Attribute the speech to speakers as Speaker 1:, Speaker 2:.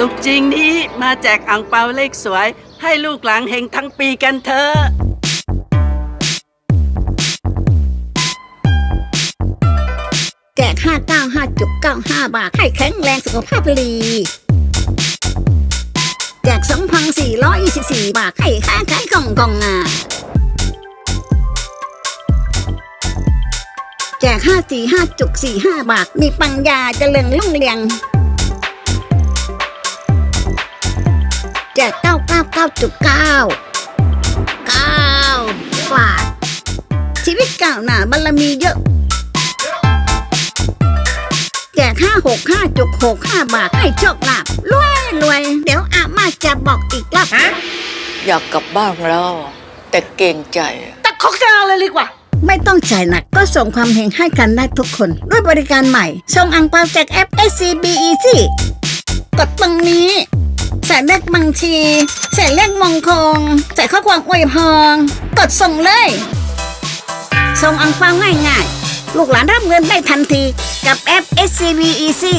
Speaker 1: ตุกจริงนี้มาแจกอ่างเปาเลขสวย ให้ลูกหลานเฮงทั้งปีกันเถอะ
Speaker 2: แจก595.95บาท ให้แข็งแรงสุขภาพดีแจก2,424บาท ให้ค้าขายกล่องกล่องงาแจก545.45บาท มีปัญญาเจริญรุ่งเรือง แจก999.9 9บาทชีวิตก้าวหน้าบารมีเยอะแจกห้าหกห้าจุกหกห้าบาทให้โชคลาภรวยรวย เดี๋ยวอามาจะบอกอีกรอบ
Speaker 3: อยากกลับบ้านแล้ว แต่เกรงใจ
Speaker 2: ตักคกจะเอาเลยดีกว่า ไม่ต้องจ่ายหนักก็ส่งความเฮงให้กันได้ทุกคน ด้วยบริการใหม่ส่งอังเปาจากแอป SCB Easy กดตรงนี้ ใส่เลขบัญชี ใส่เลขมงคลใส่ข้อความอวยพรกดส่งเลยส่งอังเปาง่ายๆ ลูกหลานรับเงินได้ทันทีกับแอป SCB Easy